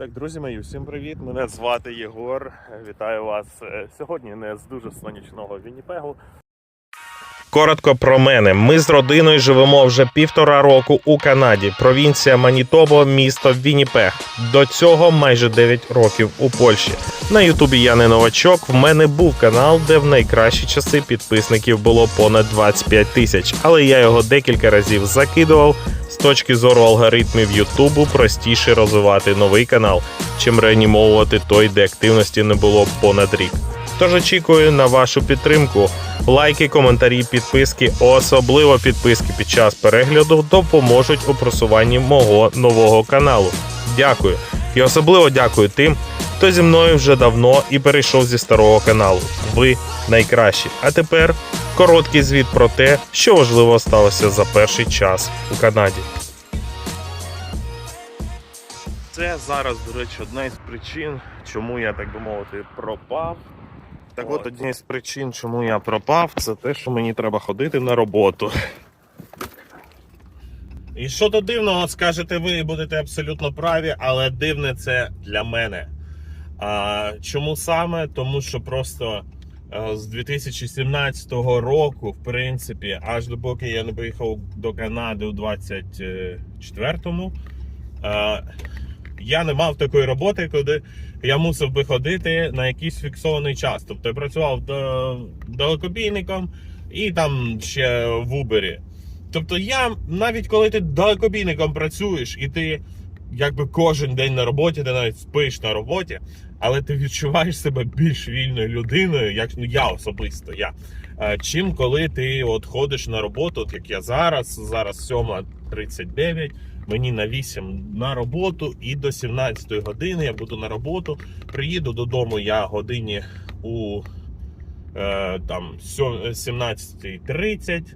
Так, друзі мої, всім привіт! Мене звати Єгор. Вітаю вас е, сьогодні не з дуже сонячного Вінніпегу. Коротко про мене. Ми з родиною живемо вже півтора року у Канаді. Провінція Манітобо, місто Вінніпег. До цього майже 9 років у Польщі. На Ютубі я не новачок. В мене був канал, де в найкращі часи підписників було понад 25 тисяч, але я його декілька разів закидував. З точки зору алгоритмів Ютубу простіше розвивати новий канал, чим реанімовувати той, де активності не було понад рік. Тож очікую на вашу підтримку. Лайки, коментарі, підписки, особливо підписки під час перегляду допоможуть у просуванні мого нового каналу. Дякую. І особливо дякую тим, хто зі мною вже давно і перейшов зі старого каналу. Ви найкращі. А тепер короткий звіт про те, що важливо сталося за перший час у Канаді. Це зараз, до речі, одна із причин, чому я, так би мовити, пропав. Так от однією з причин, чому я пропав, це те, що мені треба ходити на роботу. І що то дивного, скажете ви, і будете абсолютно праві, але дивне це для мене. А, чому саме? тому що просто а, з 2017 року, в принципі, аж допоки я не поїхав до Канади у 24-му, а, я не мав такої роботи, куди я мусив би ходити на якийсь фіксований час. Тобто я працював далекобійником і там ще в Убері. Тобто я, навіть коли ти далекобійником працюєш і ти якби кожен день на роботі, ти навіть спиш на роботі, але ти відчуваєш себе більш вільною людиною, як ну я особисто, я. е, Чим коли ти от ходиш на роботу, от як я зараз, зараз 7.39, мені на 8 на роботу, і до 17 години я буду на роботу. Приїду додому я годині у е, там 17.30.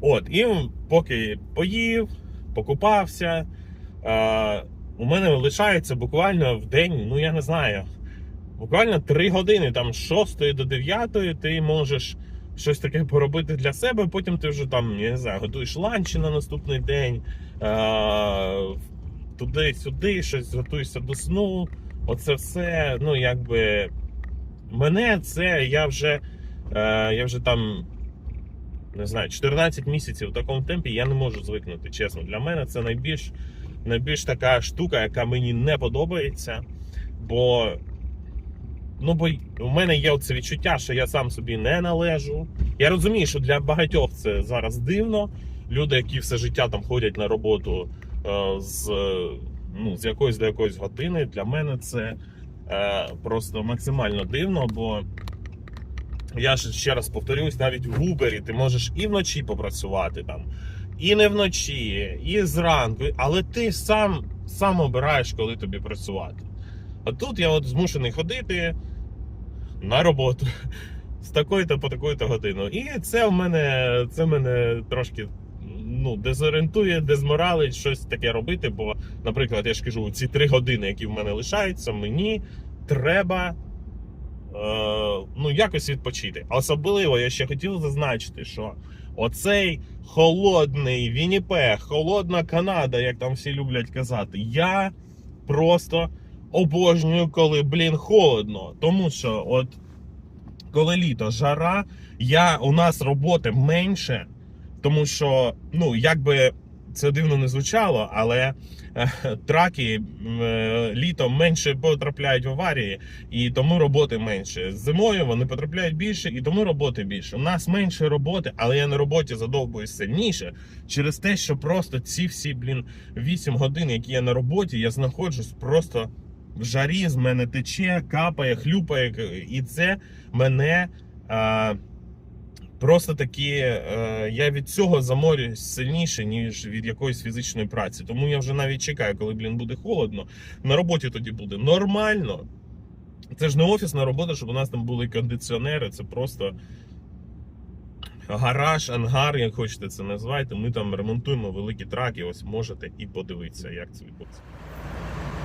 От, і поки поїв, покупався. Е, у мене лишається буквально в день, ну я не знаю, буквально 3 години, там з 6 до 9 ти можеш щось таке поробити для себе. Потім ти вже там, я не знаю, готуєш ланчі на наступний день, е, туди-сюди, щось готуєшся до сну. Оце все, ну якби мене це я вже, е, я вже там не знаю, 14 місяців в такому темпі я не можу звикнути. Чесно, для мене це найбільш, найбільш така штука, яка мені не подобається. Бо, ну, бо у мене є оце відчуття, що я сам собі не належу. Я розумію, що для багатьох це зараз дивно. Люди, які все життя там ходять на роботу е, з, е, ну, з якоїсь до якоїсь години, для мене це е, просто максимально дивно, бо я ж ще раз повторюсь, навіть в Убері ти можеш і вночі попрацювати там, і не вночі, і зранку, але ти сам, сам обираєш, коли тобі працювати. А тут я от змушений ходити на роботу з такої-то по такої-то годину. І це в мене, це мене трошки ну, дезорієнтує, дезморалить щось таке робити. Бо, наприклад, я ж кажу, ці три години, які в мене лишаються, мені треба е, ну, якось відпочити. Особливо я ще хотів зазначити, що оцей холодний Вінніпег, холодна Канада, як там всі люблять казати, я просто обожнюю, коли, блін, холодно. Тому що, от коли літо, жара, я, у нас роботи менше, тому що, ну, якби це дивно не звучало, але е, траки е, літом менше потрапляють в аварії, і тому роботи менше. Зимою вони потрапляють більше, і тому роботи більше. У нас менше роботи, але я на роботі задовбуюсь сильніше через те, що просто ці всі, блін, 8 годин, які я на роботі, я знаходжусь просто в жарі, з мене тече, капає, хлюпає, і це мене. А, Просто таки е, я від цього заморююсь сильніше, ніж від якоїсь фізичної праці. Тому я вже навіть чекаю, коли блін буде холодно. На роботі тоді буде нормально. Це ж не офісна робота, щоб у нас там були кондиціонери. Це просто гараж, ангар, як хочете це назвати. Ми там ремонтуємо великі траки. Ось можете і подивитися, як це відбувається.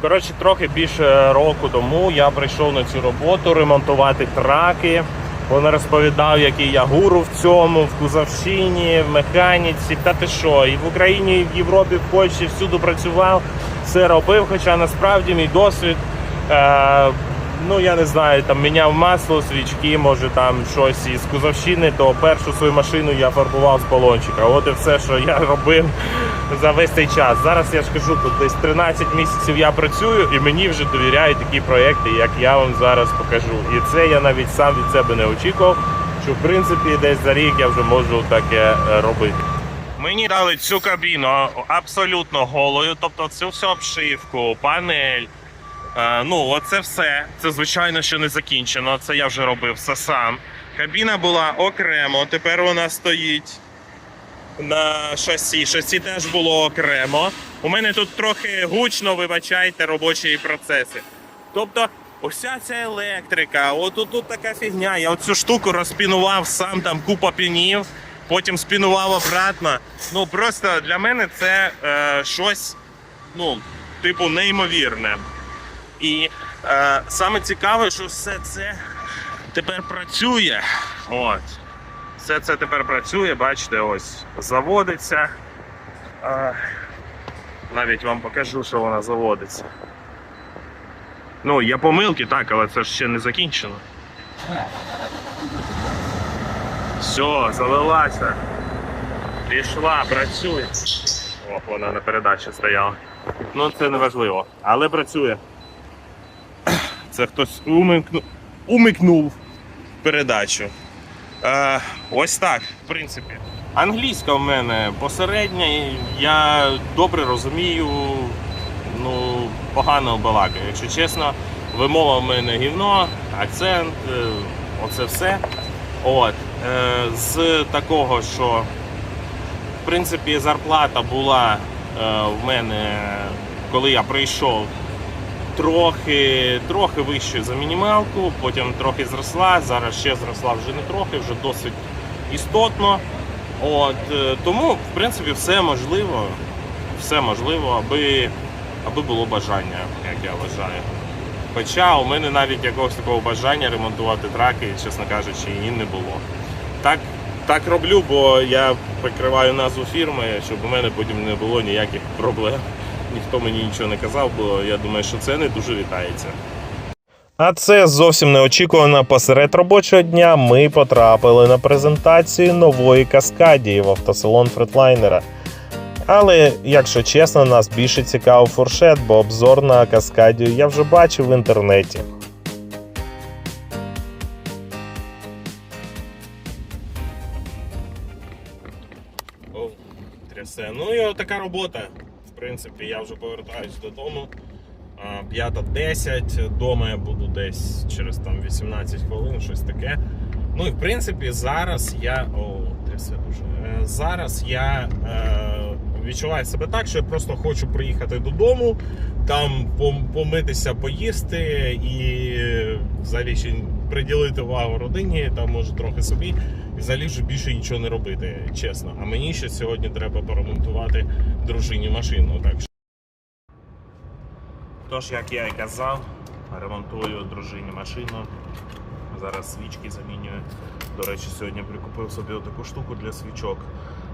Коротше, трохи більше року тому я прийшов на цю роботу ремонтувати траки. Він розповідав, який я гуру в цьому, в кузовщині, в механіці, та ти що, і в Україні, і в Європі, в Польщі всюди працював. все робив, хоча насправді мій досвід. Ну я не знаю, там міняв масло, свічки, може там щось із кузовщини, то першу свою машину я фарбував з балончика. От і все, що я робив за весь цей час. Зараз я ж кажу, тут десь 13 місяців я працюю і мені вже довіряють такі проекти, як я вам зараз покажу. І це я навіть сам від себе не очікував, що в принципі десь за рік я вже можу таке е, робити. Мені дали цю кабіну абсолютно голою, тобто цю всю обшивку, панель. Е, ну, оце все. Це звичайно ще не закінчено. Це я вже робив все сам. Кабіна була окремо, тепер вона стоїть на шасі. Шасі теж було окремо. У мене тут трохи гучно, вибачайте, робочі процеси. Тобто, уся ця електрика, от тут, тут така фігня. Я оцю штуку розпінував сам там купа пінів, потім спінував обратно. Ну просто для мене це е, щось, ну, типу, неймовірне. І е, саме цікаве, що все це тепер працює. От. Все це тепер працює, бачите, ось заводиться. Е, навіть вам покажу, що вона заводиться. Ну, є помилки, так, але це ж ще не закінчено. Все, завелася. Пішла, працює. О, вона на передачі стояла. Ну, це не важливо, але працює. Це хтось умикнув, умикнув передачу. Е, ось так, в принципі. Англійська в мене посередня, я добре розумію, ну, погано балакаю. Якщо чесно, вимова в мене гівно, акцент, е, оце все. От. Е, з такого, що в принципі зарплата була е, в мене, коли я прийшов, трохи, трохи вищою за мінімалку, потім трохи зросла, зараз ще зросла вже не трохи, вже досить істотно. От, е, тому, в принципі, все можливо, все можливо, аби, аби було бажання, як я вважаю. Хоча у мене навіть якогось такого бажання ремонтувати траки, чесно кажучи, і не було. Так, так роблю, бо я прикриваю назву фірми, щоб у мене потім не було ніяких проблем. Ніхто мені нічого не казав, бо я думаю, що це не дуже вітається. А це зовсім неочікувано. Посеред робочого дня ми потрапили на презентацію нової каскадії в автосалон фретлайнера. Але, якщо чесно, нас більше цікавив фуршет, бо обзор на каскадію я вже бачив в інтернеті. О, трясе. Ну і така робота. Принципі, я вже повертаюсь додому. А, 5.10, дома я буду десь через там 18 хвилин, щось таке. Ну і в принципі, зараз я. О, трясе дуже. Е, Зараз я е, відчуваю себе так, що я просто хочу приїхати додому, там помитися, поїсти і взагалі ще приділити увагу родині, там може трохи собі, і взагалі вже більше нічого не робити, чесно. А мені ще сьогодні треба поремонтувати дружині машину. Так Тож, як я і казав, ремонтую дружині машину. Зараз свічки замінюю. До речі, сьогодні прикупив собі таку штуку для свічок.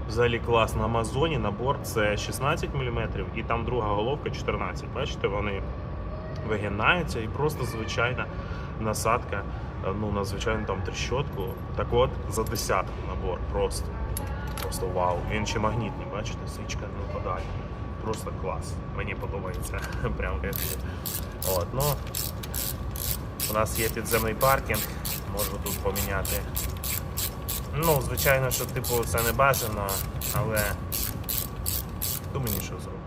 Взагалі клас на Амазоні набор це 16 мм і там друга головка 14. Бачите, вони вигинаються і просто звичайна насадка ну, на звичайну там трещотку. Так от за десятку набор просто. Просто вау. Він ще магнітний, бачите, свічка не випадає. Просто клас. Мені подобається. Прям кайфую. От, ну, у нас є підземний паркінг, можу тут поміняти. Ну, звичайно, що типу це не бажано, але хто мені що зробити?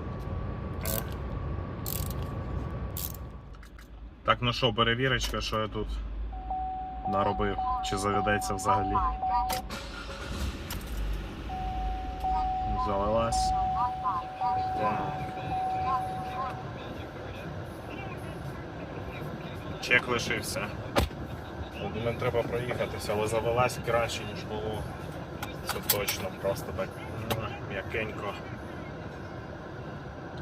Е. Так, ну що, перевірочка, що я тут наробив, чи заведеться взагалі. Залилась. Чек лишився. До мене треба проїхатися, але завелась краще, ніж було. Це точно, просто так м'якенько.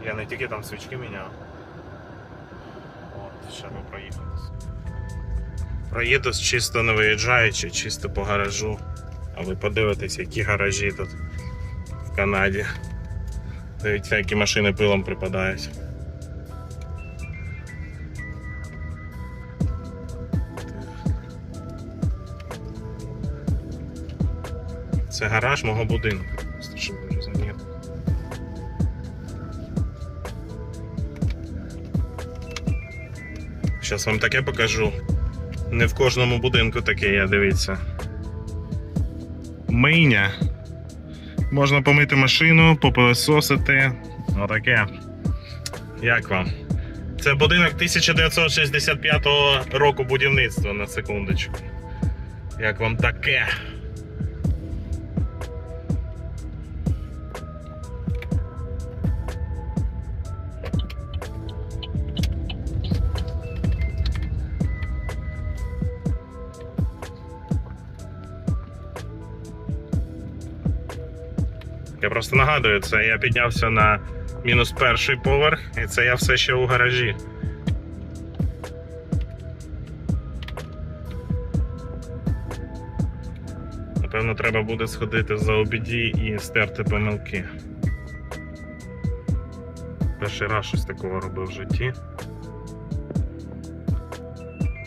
Я не тільки там свічки міняв. От, ще би проїхатися. Проїду чисто не виїжджаючи, чисто по гаражу. А ви подивитесь, які гаражі тут в Канаді. Дивіться, які машини пилом припадають. Це гараж мого будинку. Що ви розумієте. Зараз вам таке покажу. Не в кожному будинку таке є, дивіться. Мийня. Можна помити машину, попилососити. Отаке. Як вам? Це будинок 1965 року будівництва на секундочку. Як вам таке? Просто нагадую, це я піднявся на мінус перший поверх, і це я все ще у гаражі. Напевно, треба буде сходити за обіді і стерти помилки. Перший раз щось такого робив в житті.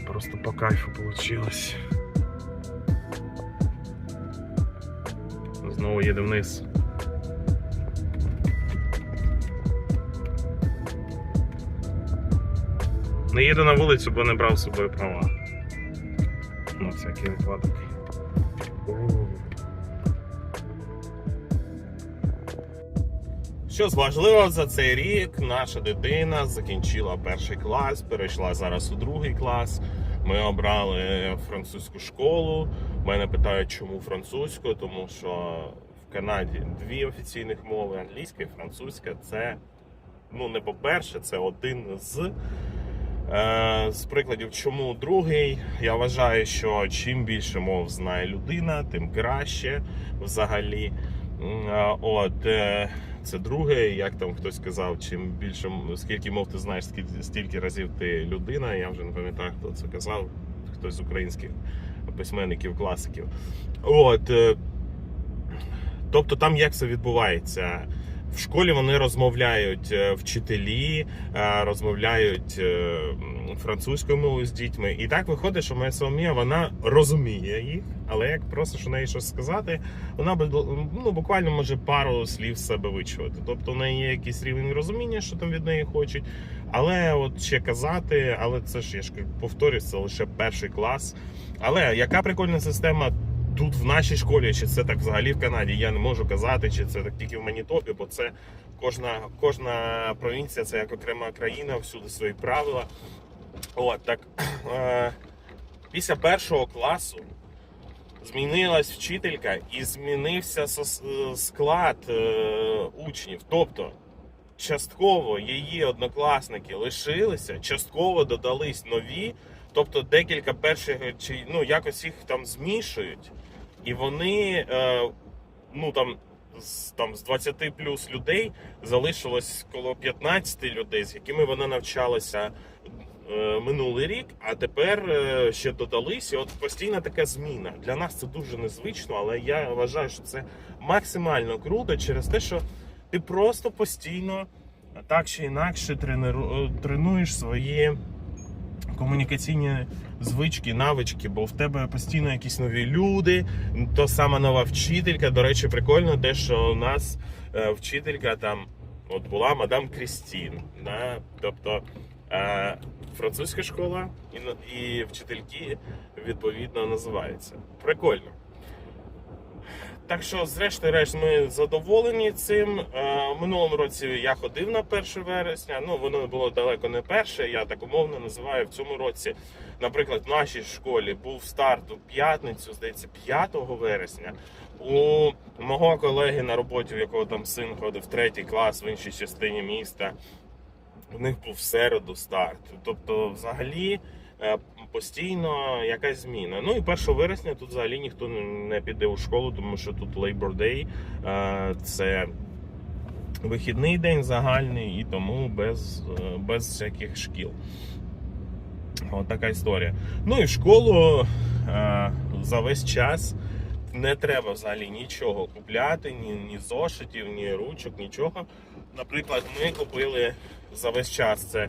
Просто по кайфу вийшло. Знову їде вниз. Не їду на вулицю, бо не брав з собою права. На всякий випадок. Що важливо за цей рік, наша дитина закінчила перший клас, перейшла зараз у другий клас. Ми обрали французьку школу. Мене питають, чому французьку, тому що в Канаді дві офіційних мови англійська і французька. Це ну не по-перше, це один з. Е, З прикладів, чому другий, я вважаю, що чим більше мов знає людина, тим краще взагалі. Е, От е, це друге, як там хтось сказав, чим більше скільки мов ти знаєш, стільки разів ти людина. Я вже не пам'ятаю, хто це казав. Хтось з українських письменників, класиків. От тобто, там як це відбувається? В школі вони розмовляють е, вчителі, е, розмовляють е, французькою мовою з дітьми. І так виходить, що моя Соломія вона розуміє їх, але як просиш у неї щось сказати, вона ну, буквально може пару слів з себе вичувати. Тобто в неї є якийсь рівень розуміння, що там від неї хочуть. Але от ще казати, але це ж я ж повторюсь, це лише перший клас. Але яка прикольна система тут в нашій школі, чи це так взагалі в Канаді, я не можу казати, чи це так тільки в Манітопі, бо це кожна, кожна провінція це як окрема країна, всюди свої правила. От так е, після першого класу змінилась вчителька і змінився склад е, учнів. Тобто частково її однокласники лишилися, частково додались нові. Тобто декілька перших чи ну якось їх там змішують, і вони е, ну там з там з 20 плюс людей залишилось коло 15 людей, з якими вона навчалася е, минулий рік, а тепер е, ще додались. І от постійна така зміна. Для нас це дуже незвично, але я вважаю, що це максимально круто через те, що ти просто постійно так чи інакше тренеру- е, тренуєш свої комунікаційні звички, навички, бо в тебе постійно якісь нові люди, то сама нова вчителька. До речі, прикольно те, що у нас е, вчителька там от була мадам Крістін. Да? Тобто е, французька школа і, і вчительки відповідно називаються. Прикольно. Так що, зрештою, решт, ми задоволені цим. Е, минулому році я ходив на 1 вересня. Ну, воно було далеко не перше. Я так умовно називаю в цьому році. Наприклад, в нашій школі був старт у п'ятницю, здається, 5 вересня. У мого колеги на роботі, у якого там син ходив третій клас в іншій частині міста. В них був в середу старт. Тобто, взагалі, е, постійно якась зміна. Ну і 1 вересня тут взагалі ніхто не піде у школу, тому що тут Labor Day, е, це вихідний день загальний, і тому без, е, без всяких шкіл. От така історія. Ну і в школу е, за весь час не треба взагалі нічого купляти, ні, ні зошитів, ні ручок, нічого. Наприклад, ми купили за весь час це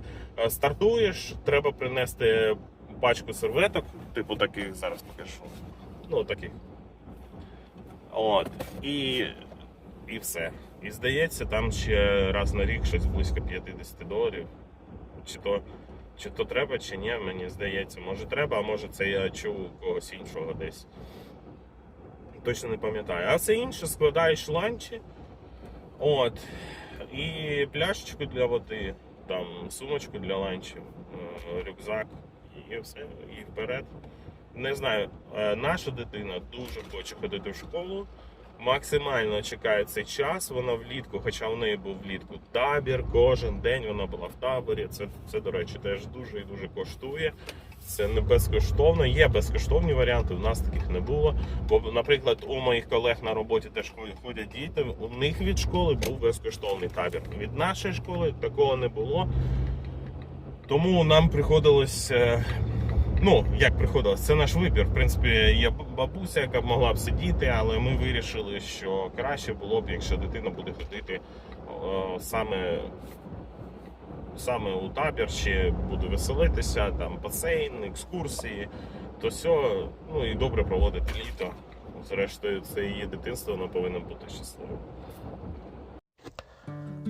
стартуєш, треба принести пачку серветок, типу таких, зараз покажу. Ну, таких. От. І, і все. І здається, там ще раз на рік щось близько 50 доларів. Чи то, чи то треба, чи ні, мені здається. Може треба, а може це я чув у когось іншого десь. Точно не пам'ятаю. А все інше складаєш ланчі. От. І пляшечку для води, там сумочку для ланчів, е, рюкзак і все, і вперед. Не знаю, е, наша дитина дуже хоче ходити в школу. Максимально чекає цей час. Вона влітку, хоча в неї був влітку табір, кожен день вона була в таборі. Це, це до речі, теж дуже і дуже коштує. Це не безкоштовно. Є безкоштовні варіанти. У нас таких не було. Бо, наприклад, у моїх колег на роботі теж ходять діти. У них від школи був безкоштовний табір. Від нашої школи такого не було. Тому нам приходилось. Ну, як приходилось, це наш вибір. В принципі, є бабуся, яка б могла б сидіти, але ми вирішили, що краще було б, якщо дитина буде ходити саме, саме у табір, ще буде веселитися, там басейн, екскурсії, то все, ну і добре проводити літо. Зрештою, це її дитинство, воно повинно бути щасливим.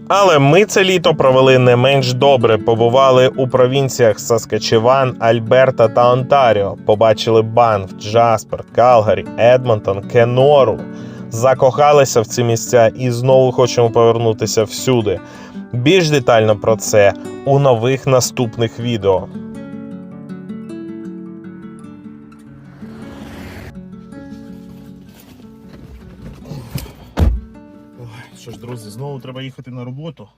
Але ми це літо провели не менш добре. Побували у провінціях Саскачеван, Альберта та Онтаріо. Побачили Банф, Джаспер, Калгарі, Едмонтон, Кенору. Закохалися в ці місця і знову хочемо повернутися всюди. Більш детально про це у нових наступних відео. Треба їхати на роботу.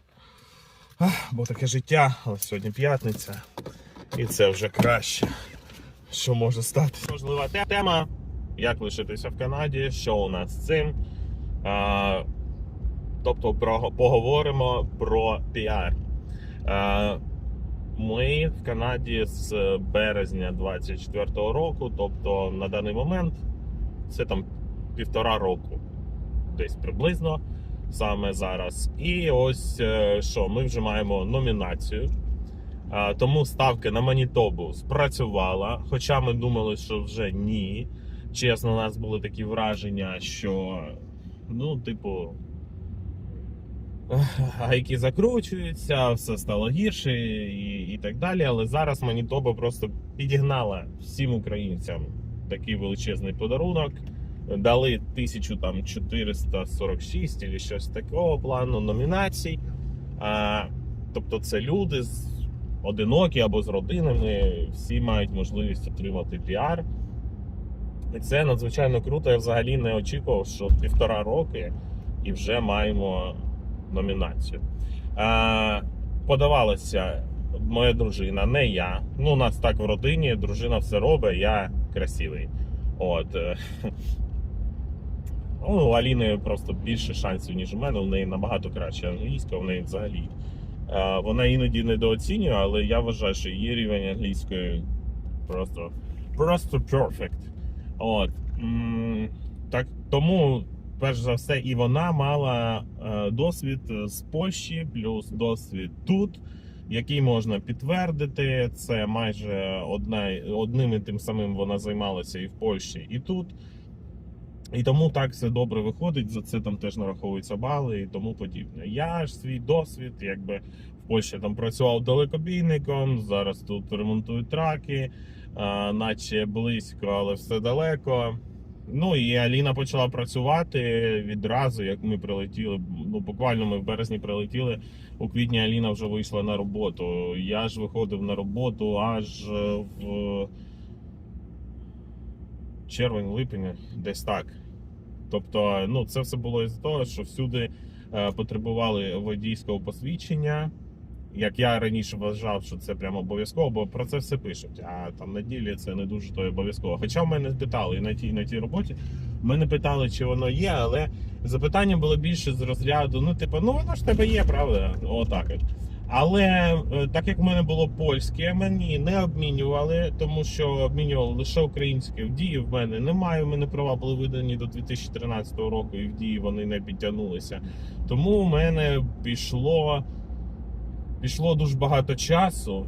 Бо таке життя, але сьогодні п'ятниця. І це вже краще. Що може стати? Можлива тема. Як лишитися в Канаді, що у нас з цим. А, тобто про, поговоримо про піар. А, ми в Канаді з березня 24-го року, тобто на даний момент це там півтора року, десь приблизно саме зараз. І ось е, що, ми вже маємо номінацію. Тому ставка на Манітобу спрацювала. Хоча ми думали, що вже ні. Чесно, у нас були такі враження, що ну, типу. Гайки закручуються, все стало гірше і, і так далі. Але зараз Манітоба просто підігнала всім українцям такий величезний подарунок. Дали 1446 чи щось такого плану номінацій. А, тобто, це люди з одинокі або з родинами, всі мають можливість отримати піар. І це надзвичайно круто. Я взагалі не очікував, що півтора роки і вже маємо номінацію. А, подавалася моя дружина, не я. Ну, у нас так в родині, дружина все робить, я красивий. От. Ну, у Аліни просто більше шансів, ніж у мене. У неї набагато краще англійська, у неї взагалі. Е, Вона іноді недооцінює, але я вважаю, що її рівень англійської просто просто perfect. От. Так, тому, перш за все, і вона мала е, досвід з Польщі, плюс досвід тут, який можна підтвердити. Це майже одна, одним і тим самим вона займалася і в Польщі, і тут. І тому так все добре виходить, за це там теж нараховуються бали і тому подібне. Я ж свій досвід, якби в Польщі там працював далекобійником, зараз тут ремонтую траки, а, наче близько, але все далеко. Ну і Аліна почала працювати відразу, як ми прилетіли. Ну буквально ми в березні прилетіли. У квітні Аліна вже вийшла на роботу. Я ж виходив на роботу аж е, в червень-липень, десь так. Тобто, ну це все було із того, що всюди е, потребували водійського посвідчення. Як я раніше вважав, що це прямо обов'язково, бо про це все пишуть. А там на ділі це не дуже то обов'язково. Хоча в мене питали на тій, на тій роботі, мене питали, чи воно є, але запитання було більше з розряду: ну, типу, ну воно ж тебе є, правда? Отак. Але е, так як в мене було польське, мені не обмінювали, тому що обмінювали лише українське. В дії в мене немає. У мене права були видані до 2013 року, і в дії вони не підтягнулися. Тому у мене пішло, пішло дуже багато часу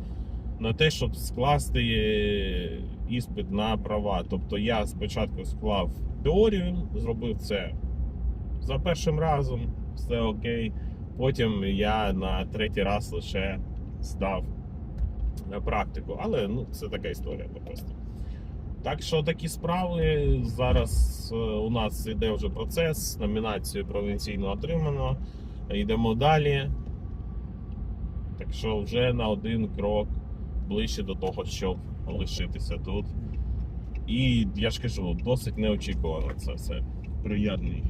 на те, щоб скласти е, іспит на права. Тобто я спочатку склав теорію, зробив це за першим разом, все окей. Потім я на третій раз лише здав на практику. Але ну, це така історія просто. Так що такі справи. Зараз е, у нас іде вже процес, номінацію провінційну отримано. Йдемо далі. Так що вже на один крок ближче до того, щоб лишитися тут. І я ж кажу, досить неочікувано це все. Приємний,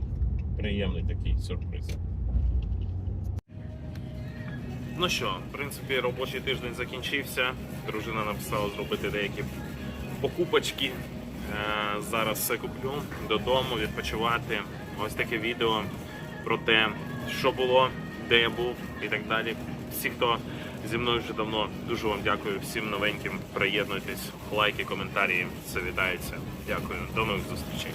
приємний такий сюрприз. Ну що, в принципі, робочий тиждень закінчився. Дружина написала зробити деякі покупочки. Е, Зараз все куплю додому, відпочивати. Ось таке відео про те, що було, де я був і так далі. Всі, хто зі мною вже давно, дуже вам дякую. Всім новеньким. Приєднуйтесь, лайки, коментарі. Це вітається. Дякую. До нових зустрічей.